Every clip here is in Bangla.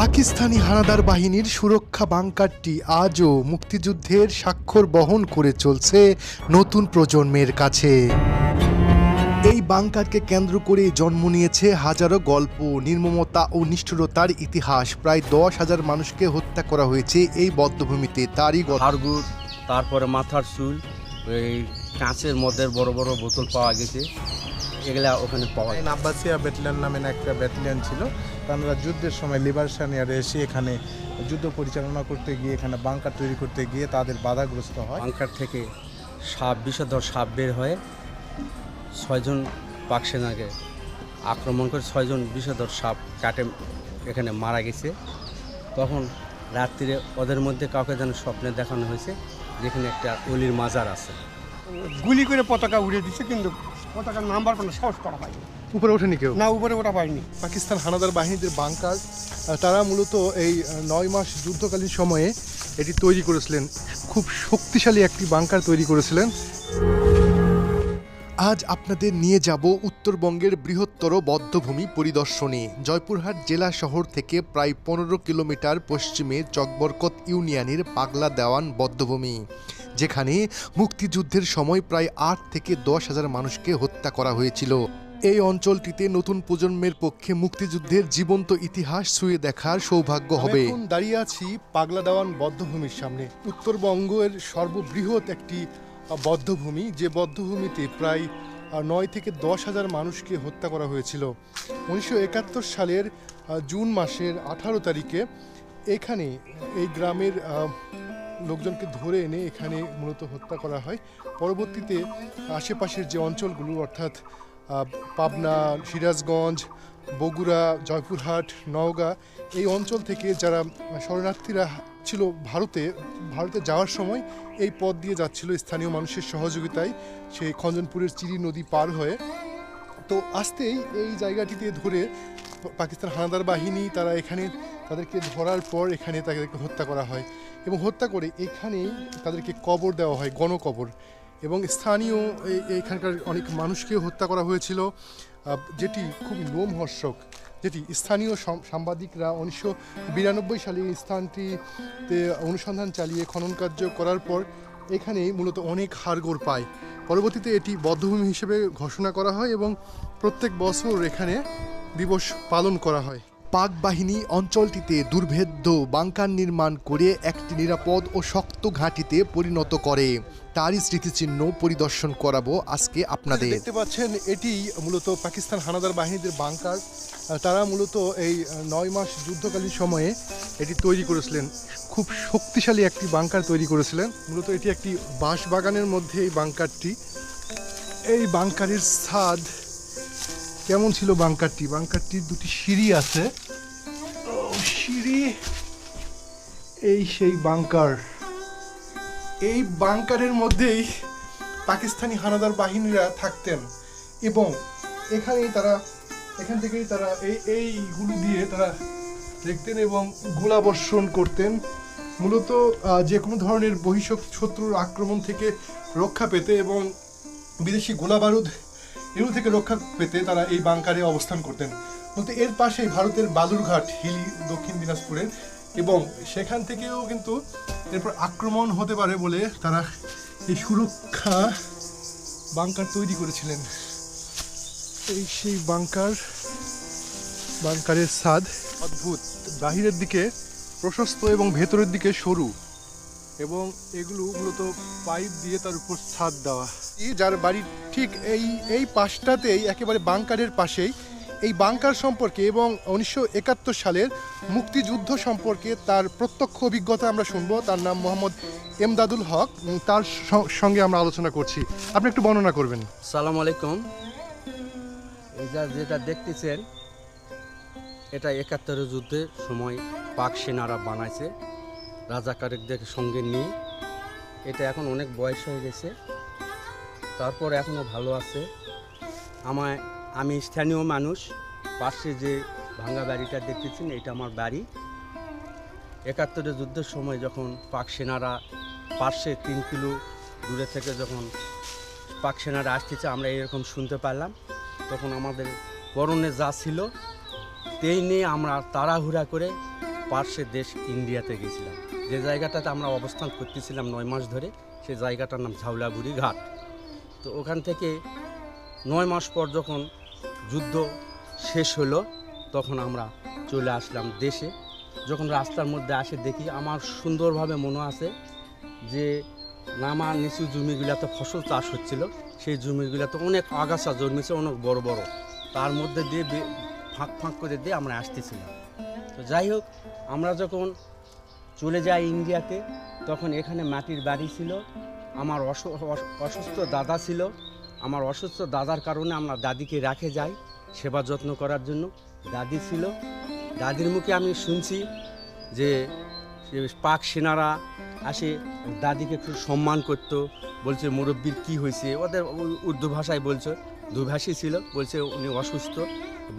পাকিস্তানি হানাদার বাহিনীর সুরক্ষা বাংকারটি আজও মুক্তিযুদ্ধের স্বাক্ষর বহন করে চলছে নতুন প্রজন্মের কাছে। এই বাংকারকে কেন্দ্র করে জন্ম নিয়েছে হাজারো গল্প, নির্মমতা ও নিষ্ঠুরতার ইতিহাস। প্রায় দশ হাজার মানুষকে হত্যা করা হয়েছে এই বদ্ধভূমিতে। তারই হাড়গুড়, তারপরে মাথার চুল, এই কাঁচের মধ্যে বড় বড় বোতল পাওয়া গেছে। এগুলা ওখানে পাওয়া যায়। আব্বাসিয়া ব্যাটালিয়ন নামে একটা ব্যাটালিয়ন ছিল। তারা যুদ্ধের সময় লিবারেশন এয়ারে এসে এখানে যুদ্ধ পরিচালনা করতে গিয়ে এখানে বাংকার তৈরি করতে গিয়ে তাদের বাধাগ্রস্ত হয়। বাংকার থেকে সাপ বিষধর সাপ বের হয়ে ছয়জন পাক সেনাকে আক্রমণ করে ছয়জন বিষধর সাপ কাটে এখানে মারা গেছে। তখন রাত্রিরে ওদের মধ্যে কাউকে যেন স্বপ্নে দেখানো হয়েছে যেখানে একটা অলির মাজার আছে। গুলি করে পতাকা উড়িয়ে দিচ্ছে কিন্তু পতাকার নাম্বার কোনো সাহস করা উপরে ওঠেনি কেউ? না উপরে ওটা পাইনি। পাকিস্তান হানাদার বাহিনীদের বাংকার তারা মূলত এই নয় মাস যুদ্ধকালীন সময়ে এটি তৈরি করেছিলেন। খুব শক্তিশালী একটি বাংকার তৈরি করেছিলেন। আজ আপনাদের নিয়ে যাব উত্তরবঙ্গের বৃহত্তর বদ্ধভূমি পরিদর্শনে। জয়পুরহাট জেলা শহর থেকে প্রায় পনেরো কিলোমিটার পশ্চিমে চকবরকত ইউনিয়নের পাগলা দেওয়ান বদ্ধভূমি। যেখানে মুক্তিযুদ্ধের সময় প্রায় আট থেকে দশ হাজার মানুষকে হত্যা করা হয়েছিল। এই অঞ্চলটিতে নতুন প্রজন্মের পক্ষে মুক্তিযুদ্ধের জীবন্ত ইতিহাস ছুঁয়ে দেখার সৌভাগ্য হবে। দাঁড়িয়ে আছি পাগলা দেওয়ান বদ্ধভূমির সামনে। উত্তরবঙ্গের সর্ববৃহৎ একটি বদ্ধভূমি যে বদ্ধভূমিতে প্রায় নয় থেকে দশ হাজার মানুষকে হত্যা করা হয়েছিল। উনিশশো একাত্তর সালের জুন মাসের আঠারো তারিখে এখানে এই গ্রামের লোকজনকে ধরে এনে এখানে মূলত হত্যা করা হয়। পরবর্তীতে আশেপাশের যে অঞ্চলগুলো, অর্থাৎ পাবনা, সিরাজগঞ্জ, বগুড়া, জয়পুরহাট, নওগাঁ, এই অঞ্চল থেকে যারা শরণার্থীরা ছিল ভারতে ভারতে যাওয়ার সময় এই পথ দিয়ে যাচ্ছিল স্থানীয় মানুষের সহযোগিতায়। সেই খঞ্জনপুরের চিরি নদী পার হয়ে। তো আসতেই এই জায়গাটিতে ধরে পাকিস্তান হানাদার বাহিনী, তারা এখানে তাদেরকে ধরার পর এখানে তাদেরকে হত্যা করা হয়। এবং হত্যা করে এখানেই তাদেরকে কবর দেওয়া হয়, গণকবর। এবং স্থানীয় এখানকার অনেক মানুষকেও হত্যা করা হয়েছিল যেটি খুবই লোমহর্ষক, যেটি স্থানীয় সাংবাদিকরা উনিশশো বিরানব্বই সালে এই স্থানটিতে অনুসন্ধান চালিয়ে খনন কার্য করার পর এখানেই মূলত অনেক হাড়গোড় পায়। পরবর্তীতে এটি বদ্ধভূমি হিসেবে ঘোষণা করা হয় এবং প্রত্যেক বছর এখানে দিবস পালন করা হয়। পাক বাহিনী অঞ্চলটিতে দুর্ভেদ্য বাংকার নির্মাণ করে একটি নিরাপদ ও শক্ত ঘাঁটিতে পরিণত করে। তারই স্মৃতিচিহ্ন পরিদর্শন করাবো আজকে আপনাদের। দেখতে পাচ্ছেন এটি মূলত পাকিস্তান হানাদার বাহিনীদের বাংকার। তারা মূলত এই নয় মাস যুদ্ধকালীন সময়ে এটি তৈরি করেছিলেন। খুব শক্তিশালী একটি বাংকার তৈরি করেছিলেন। মূলত এটি একটি বাঁশ বাগানের মধ্যে এই বাংকারটি। এই বাংকারের ছাদ কেমন ছিল বাংকারটি? বাংকারটির দুটি সিঁড়ি আছে। সিঁড়ি এই সেই বাংকার। এই বাংকারের মধ্যেই পাকিস্তানি হানাদার বাহিনীরা থাকতেন এবং এখানেই তারা, এখান থেকেই তারা এই, এইগুলো দিয়ে তারা দেখতেন এবং গোলাবর্ষণ করতেন। মূলত যে কোনো ধরনের বহিঃশক শত্রুর আক্রমণ থেকে রক্ষা পেতে এবং বিদেশি গোলাবারুদ এগুলো থেকে রক্ষা পেতে তারা এই বাংকারে অবস্থান করতেন। বলতে এর পাশেই ভারতের বালুরঘাট, হিলি, দক্ষিণ দিনাজপুরের এবং সেখান থেকেও কিন্তু এরপর আক্রমণ হতে পারে বলে তারা এই সুরক্ষা বাংকার তৈরি করেছিলেন। এই সেই বাংকার, বাংকারের স্বাদ অদ্ভুত। বাহিরের দিকে প্রশস্ত এবং ভেতরের দিকে সরু এবং এগুলো মূলত পাইপ দিয়ে তার উপর ছাদ দেওয়া। যার বাড়ি ঠিক এই এই পাশটাতেই, একেবারে বাংকারের পাশেই এই বাংকার সম্পর্কে এবং উনিশশো একাত্তর সালের মুক্তিযুদ্ধ সম্পর্কে তার প্রত্যক্ষ অভিজ্ঞতা আমরা শুনব। তার নাম মোহাম্মদ এমদাদুল হক। তার সঙ্গে আমরা আলোচনা করছি। আপনি একটু বর্ণনা করবেন। সালাম আলাইকুম। যেটা দেখতেছেন, এটা একাত্তরের যুদ্ধের সময় পাক সেনারা বানাইছে। রাজাকারদের সঙ্গে নিয়ে। এটা এখন অনেক বয়স হয়ে গেছে। তারপর এখনও ভালো আছে। আমায়, আমি স্থানীয় মানুষ। পাশে যে ভাঙ্গা বাড়িটা দেখতেছেন, এটা আমার বাড়ি। একাত্তরের যুদ্ধের সময় যখন পাক সেনারা পাশে তিন কিলো দূরে থেকে যখন পাক সেনারা আসতেছে, আমরা এরকম শুনতে পারলাম। তখন আমাদের পরনে যা ছিল, তেই নিয়ে আমরা তাড়াহুড়া করে পার্শ্বের দেশ ইন্ডিয়াতে গেছিলাম। যে জায়গাটাতে আমরা অবস্থান করতেছিলাম নয় মাস ধরে সেই জায়গাটার নাম ঝাউলাগুড়ি ঘাট। তো ওখান থেকে নয় মাস পর যখন যুদ্ধ শেষ হলো, তখন আমরা চলে আসলাম দেশে। যখন রাস্তার মধ্যে আসে দেখি আমার সুন্দরভাবে মনে আছে যে নামা নিচু জমিগুলোতে ফসল চাষ হচ্ছিল। সেই জমিগুলোতে অনেক আগাছা জন্মেছে, অনেক বড় বড়। তার মধ্যে দিয়ে ফাঁক ফাঁক করে দিয়ে আমরা আসতেছিলাম। তো যাই হোক, আমরা যখন চলে যাই ইন্ডিয়াতে, তখন এখানে মাটির বাড়ি ছিল। আমার অসু- অস- অসুস্থ দাদা ছিল। আমার অসুস্থ দাদার কারণে আমরা দাদিকে রাখে যাই। সেবা যত্ন করার জন্য দাদি ছিল। দাদির মুখে আমি শুনছি যে পাক সেনারা আসে, দাদিকে খুব সম্মান করতো, বলছে, মুরব্বীর কি হয়েছে? ওদের উর্দু ভাষায় বলছে, দুভাষী ছিল। বলছে, উনি অসুস্থ।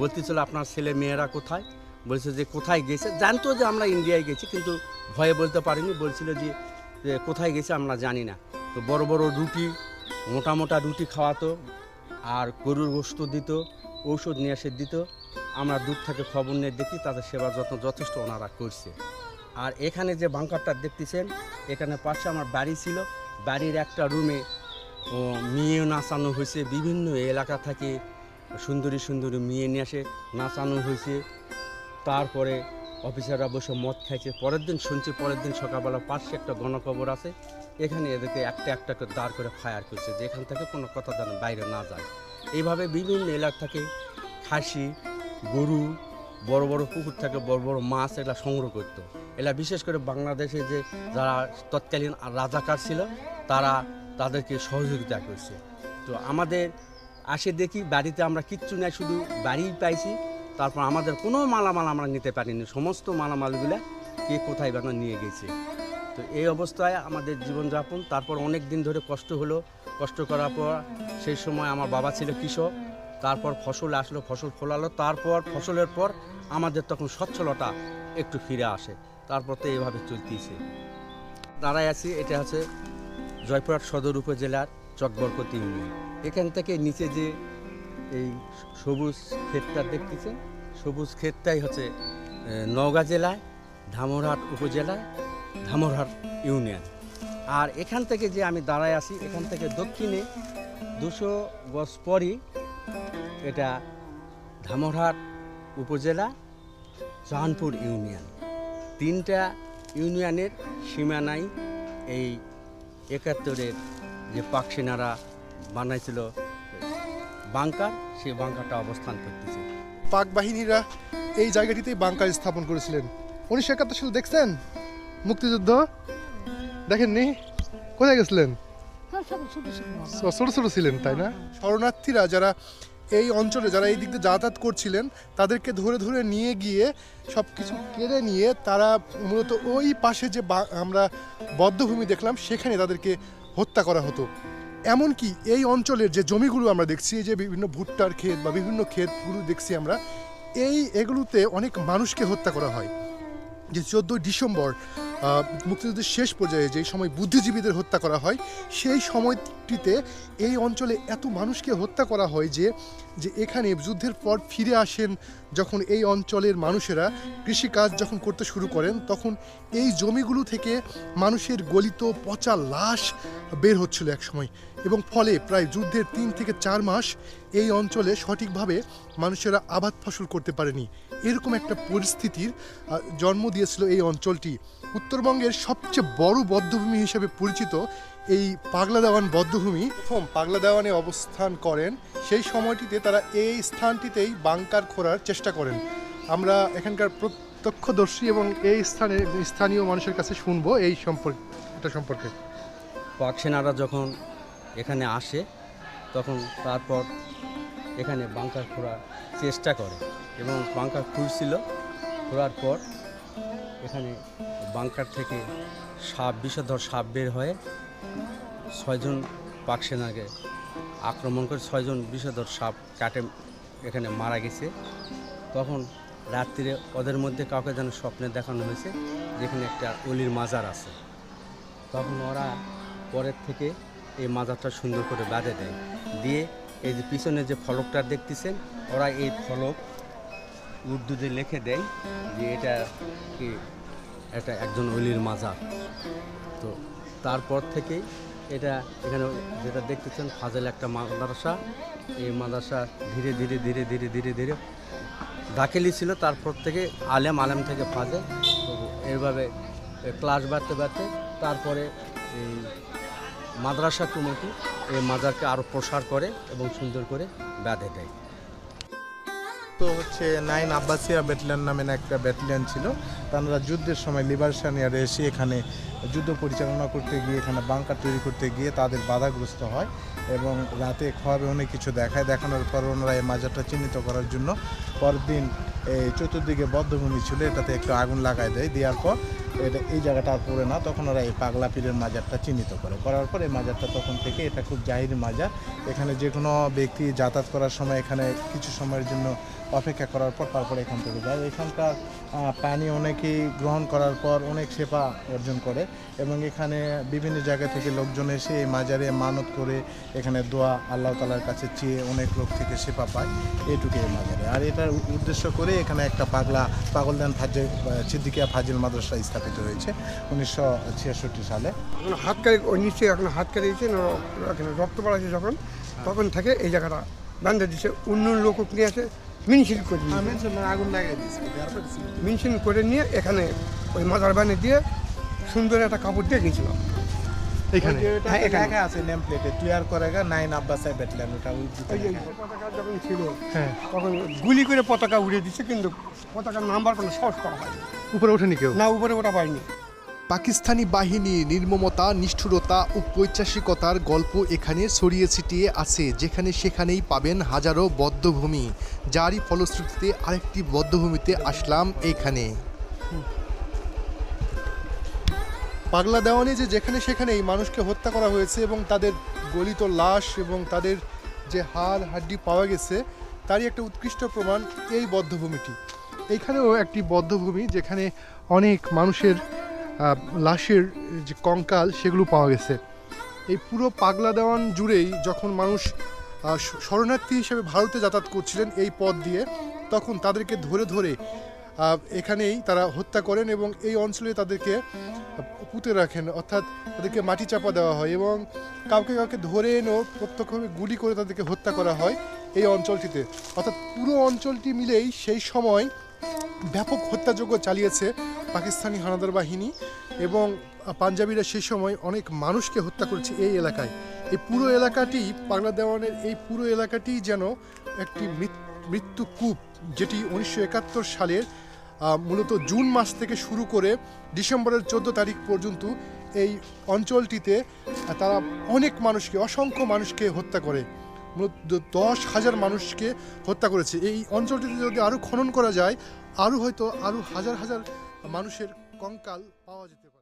বলতেছিল, আপনার ছেলে মেয়েরা কোথায়? বলছে যে, কোথায় গেছে? জানতো যে আমরা ইন্ডিয়ায় গেছি, কিন্তু ভয়ে বলতে পারিনি। বলছিল যে কোথায় গেছে আমরা জানি না। তো বড় বড় রুটি, মোটা মোটা রুটি খাওয়াতো, আর গরুর গোস্ত দিত ঔষধ নিয়ে এসে দিত। আমরা দূর থেকে খবর নিয়ে দেখি তাদের সেবা যত্ন যথেষ্ট ওনারা করছে। আর এখানে যে বাংকারটা দেখতেছেন, এখানে পাশে আমার বাড়ি ছিল। বাড়ির একটা রুমে মেয়ে নাচানো হয়েছে। বিভিন্ন এলাকা থেকে সুন্দরী সুন্দরী মেয়ে নিয়ে আসে নাচানো হয়েছে। তারপরে অফিসাররা বসে মদ খাইছে। পরের দিন শুনছি, পরের দিন সকালবেলা পাশে একটা গণকবর আছে। এখানে এদেরকে একটা একটা করে দাঁড় করে ফায়ার করছে। যে এখান থেকে কোনো কথা যেন বাইরে না যায়। এইভাবে বিভিন্ন এলাকা থেকে খাসি, গরু, বড় বড় পুকুর থেকে বড় বড় মাছ এগুলা সংগ্রহ করতো। এলা বিশেষ করে বাংলাদেশে যে যারা তৎকালীন রাজাকার ছিল, তারা তাদেরকে সহযোগিতা করছে। তো আমাদের আসে দেখি বাড়িতে আমরা কিচ্ছু নাই, শুধু বাড়িই পাইছি। তারপর আমাদের কোনো মালামাল আমরা নিতে পারিনি। সমস্ত মালামালগুলো কে কোথায় বানা নিয়ে গেছে। তো এই অবস্থায় আমাদের জীবনযাপন, তারপর অনেক দিন ধরে কষ্ট হলো। কষ্ট করার পর সেই সময় আমার বাবা ছিল কৃষক, তারপর ফসল আসলো, ফসল ফলালো, তারপর ফসলের পর আমাদের তখন সচ্ছলতা একটু ফিরে আসে। তারপর তো এইভাবে চলতেছে। দাঁড়ায় আছি, এটা হচ্ছে জয়পুরহাট সদর উপজেলার চকবরকতি ইউনিয়ন। এখান থেকে নিচে যে এই সবুজ ক্ষেতটা দেখতেছেন, সবুজ ক্ষেতটাই হচ্ছে নওগাঁ জেলায়, ধামরহাট উপজেলায় ধামরহাট ইউনিয়ন। আর এখান থেকে যে আমি দাঁড়ায় আছি, এখান থেকে দক্ষিণে দুশো গজ পরই এটা ধামরহাট উপজেলা জাহানপুর ইউনিয়ন। তিনটা ইউনিয়নের সীমানায় এই একাত্তরের যে পাক সেনারা বানাইছিল বাংকার, সেই বাংকারটা অবস্থান করতেছে। পাক বাহিনীরা এই জায়গাটিতেই বাংকার স্থাপন করেছিলেন। উনিশশো একাত্তর সালে দেখছেন? মুক্তিযুদ্ধ? দেখেননি? কোথায় গেছিলেন? ছোট ছোট ছিলেন, তাই না? শরণার্থীরা যারা এই অঞ্চলে, যারা এই দিক দিয়ে যাতায়াত করছিলেন, তাদেরকে ধরে ধরে নিয়ে গিয়ে সব কিছু কেড়ে নিয়ে তারা মূলত ওই পাশে যে আমরা বদ্ধভূমি দেখলাম, সেখানে তাদেরকে হত্যা করা হতো। এমনকি এই অঞ্চলের যে জমিগুলো আমরা দেখছি যে বিভিন্ন ভুট্টার ক্ষেত বা বিভিন্ন ক্ষেতগুলো দেখছি আমরা, এই এগুলোতে অনেক মানুষকে হত্যা করা হয়। যে চোদ্দোই ডিসেম্বর মুক্তিযুদ্ধের শেষ পর্যায়ে যেই সময় বুদ্ধিজীবীদের হত্যা করা হয়, সেই সময়টিতে এই অঞ্চলে এত মানুষকে হত্যা করা হয় যে যে এখানে যুদ্ধের পর ফিরে আসেন যখন এই অঞ্চলের মানুষেরা। কৃষিকাজ যখন করতে শুরু করেন, তখন এই জমিগুলো থেকে মানুষের গলিত পচা লাশ বের হচ্ছিল এক সময় এবং ফলে প্রায় যুদ্ধের তিন থেকে চার মাস এই অঞ্চলে সঠিকভাবে মানুষেরা আবাদ ফসল করতে পারেনি। এরকম একটা পরিস্থিতির জন্ম দিয়েছিল এই অঞ্চলটি। উত্তরবঙ্গের সবচেয়ে বড় বদ্ধভূমি হিসেবে পরিচিত এই পাগলা দেওয়ান বদ্ধভূমি প্রথম পাগলা দেওয়ানে অবস্থান করেন, সেই সময়টিতে তারা এই স্থানটিতেই বাংকার খোঁড়ার চেষ্টা করেন। আমরা এখানকার প্রত্যক্ষদর্শী এবং এই স্থানে স্থানীয় মানুষের কাছে শুনব এই সম্পর্কে এটা সম্পর্কে। পাক সেনারা যখন এখানে আসে, তখন তারপর এখানে বাংকার খোঁড়ার চেষ্টা করে এবং বাংকার খুঁড়ছিল খোঁড়ার পর এখানে বাংকার থেকে সাপ, বিষধর সাপ বের হয়ে ছয়জন পাক সেনাকে আক্রমণ করে ছয়জন বিষধর সাপ কাটে, এখানে মারা গেছে। তখন রাত্রিরে ওদের মধ্যে কাউকে যেন স্বপ্নে দেখানো হয়েছে, যেখানে একটা অলির মাজার আছে। তখন ওরা পরের থেকে এই মাজারটা সুন্দর করে বাঁধে দেয়। দিয়ে এই যে পিছনে যে ফলকটা দেখতেছেন, ওরা এই ফলক উর্দুতে লিখে দেয় যে এটা কি এটা একজন অলির মাজার। তো তারপর থেকেই এটা এখানে যেটা দেখতেছেন, ফাজেল একটা মাদ্রাসা। এই মাদ্রাসা ধীরে ধীরে ধীরে ধীরে ধীরে ধীরে দাখিলি ছিল, তারপর থেকে আলেম আলেম থেকে ফাজেল। তো এইভাবে ক্লাস বাড়তে বাড়তে তারপরে এই মাদ্রাসা কমিটি এই মাজারকে আরও প্রসার করে এবং সুন্দর করে বেঁধে দেয়। তো হচ্ছে নাইন আব্বাসিয়া ব্যাটালিয়ান নামে একটা ব্যাটালিয়ান ছিল। তারা যুদ্ধের সময় লিবারেশন এসে এখানে যুদ্ধ পরিচালনা করতে গিয়ে, এখানে বাংকার তৈরি করতে গিয়ে তাদের বাধাগ্রস্ত হয় এবং রাতে খাওয়াবে অনেক কিছু দেখায়। দেখানোর পর ওনারা এই মাজারটা চিহ্নিত করার জন্য পরদিন এই চতুর্দিকে বদ্ধভূমি ছিল, এটাতে একটু আগুন লাগায় দেয়। দেওয়ার পর এটা, এই জায়গাটা আর পড়ে না, তখন ওরা এই পাগলা পীরের মাজারটা চিহ্নিত করে। করার পর এই মাজারটা তখন থেকে এটা খুব জাহিরি মাজার। এখানে যে কোনো ব্যক্তি যাতায়াত করার সময় এখানে কিছু সময়ের জন্য অপেক্ষা করার পর তারপরে এখান থেকে যায়। এখানকার পানি অনেকেই গ্রহণ করার পর অনেক সেবা অর্জন করে। এবং এখানে বিভিন্ন জায়গা থেকে লোকজন এসে এই মাজারে মানত করে এখানে দোয়া আল্লাহ তালার কাছে চেয়ে অনেক লোক থেকে সেবা পায়। এইটুকু এই মাজারে। আর এটার উদ্দেশ্য করে এখানে একটা পাগলা পাগলদান ফাজে সিদ্দিকিয়া ফাজিল মাদ্রাসা স্থাপিত হয়েছে উনিশশো সালে। হাত কারি ওই নিচে এখন হাত এখানে রক্ত পড়াচ্ছে যখন তখন থেকে এই জায়গাটা বান্ধে দিচ্ছে অন্য লোক নিয়ে আসে মিনশিল করে নিয়ে আগুন লাগিয়ে দিয়েছে। মিনশিল করে নিয়ে এখানে ওই মাজার বানিয়ে দিয়ে সুন্দর একটা কাপড় দিয়ে এখানে হ্যাঁ, এখানে। আছে নেম প্লেটে করেগা নাইন ওটা ওই পতাকা যখন ছিল হ্যাঁ। তখন গুলি করে পতাকা উড়িয়ে দিচ্ছে কিন্তু পতাকার নাম্বার কোনো সাহস করা হয়নি। উপরে ওঠেনি কেউ? না উপরে ওটা পাইনি পাকিস্তানি বাহিনী নির্মমতা নিষ্ঠুরতা ও পৈচাসিকতার গল্প এখানে ছড়িয়ে ছিটিয়ে আছে। যেখানে সেখানেই পাবেন হাজারো বদ্ধভূমি। যারই ফলশ্রুতিতে আরেকটি বদ্ধভূমিতে আসলাম এখানে পাগলা দেওয়ানে যে যেখানে সেখানেই মানুষকে হত্যা করা হয়েছে এবং তাদের গলিত লাশ এবং তাদের যে হাড় হাড্ডি পাওয়া গেছে, তারই একটা উৎকৃষ্ট প্রমাণ এই বদ্ধভূমিটি। এইখানেও একটি বদ্ধভূমি যেখানে অনেক মানুষের লাশের যে কঙ্কাল সেগুলো পাওয়া গেছে। এই পুরো পাগলা দেওয়ান জুড়েই যখন মানুষ শরণার্থী হিসেবে ভারতে যাতায়াত করছিলেন এই পথ দিয়ে, তখন তাদেরকে ধরে ধরে এখানেই তারা হত্যা করেন এবং এই অঞ্চলে তাদেরকে পুঁতে রাখেন, অর্থাৎ তাদেরকে মাটি চাপা দেওয়া হয় এবং কাউকে কাউকে ধরে এনেও প্রত্যক্ষভাবে গুলি করে তাদেরকে হত্যা করা হয় এই অঞ্চলটিতে। অর্থাৎ পুরো অঞ্চলটি মিলেই সেই সময় ব্যাপক হত্যাযজ্ঞ চালিয়েছে পাকিস্তানি হানাদার বাহিনী এবং পাঞ্জাবিরা সেই সময় অনেক মানুষকে হত্যা করেছে এই এলাকায়। এই পুরো এলাকাটি পাগলা দেওয়ানের এই পুরো এলাকাটি যেন একটি মৃত- মৃত্যু কূপ, যেটি উনিশশো একাত্তর সালের মূলত জুন মাস থেকে শুরু করে ডিসেম্বরের চোদ্দ তারিখ পর্যন্ত এই অঞ্চলটিতে তারা অনেক মানুষকে, অসংখ্য মানুষকে হত্যা করে। মূলত দশ হাজার মানুষকে হত্যা করেছে। এই অঞ্চলটিতে যদি আরও খনন করা যায় আরও হয়তো আরও হাজার হাজার মানুষের কঙ্কাল পাওয়া যেতে পারে।